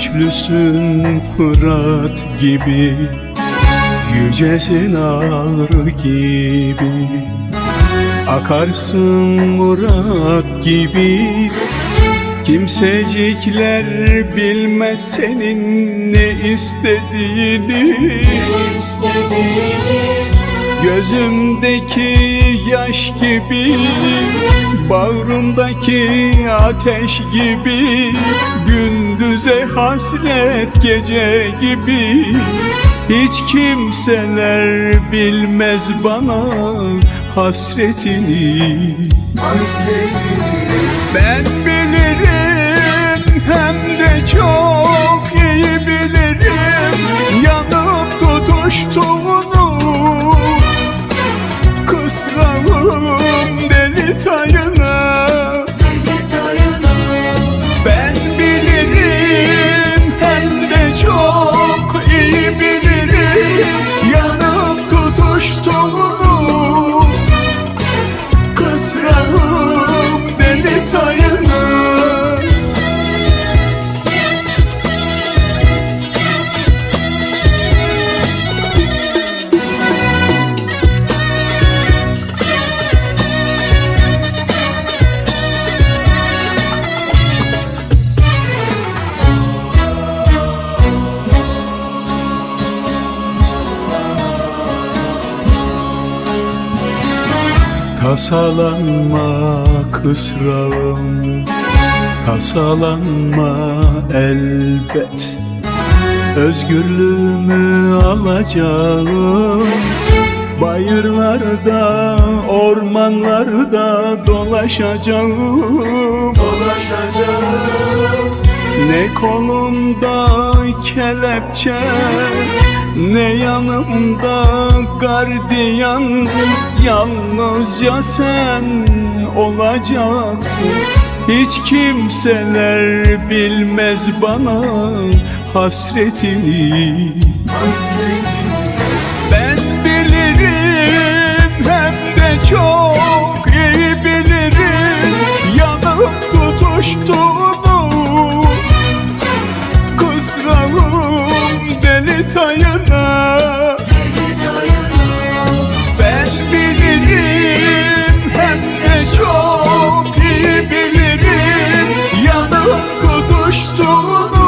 Güçlüsün Fırat gibi Yücesin ağrı gibi. Akarsın Murat gibi Kimsecikler bilmez senin ne istediğini Gözümdeki yaş gibi Bağrımdaki ateş gibi Gündüze hasret gece gibi. Hiç kimseler bilmez bana hasretini. Ben bilirim hem de çok iyi bilirim Tasalanma kısrağım. Tasalanma elbet. Özgürlüğümü alacağım. Bayırlarda, ormanlarda dolaşacağım Ne kolumda kelepçe Ne yanımda gardiyan. Yalnızca sen olacaksın. Hiç kimseler bilmez bana hasretini. Ben bilirim Beni Ben bilirim hem de çok iyi bilirim. Yanıp tutuştuğunu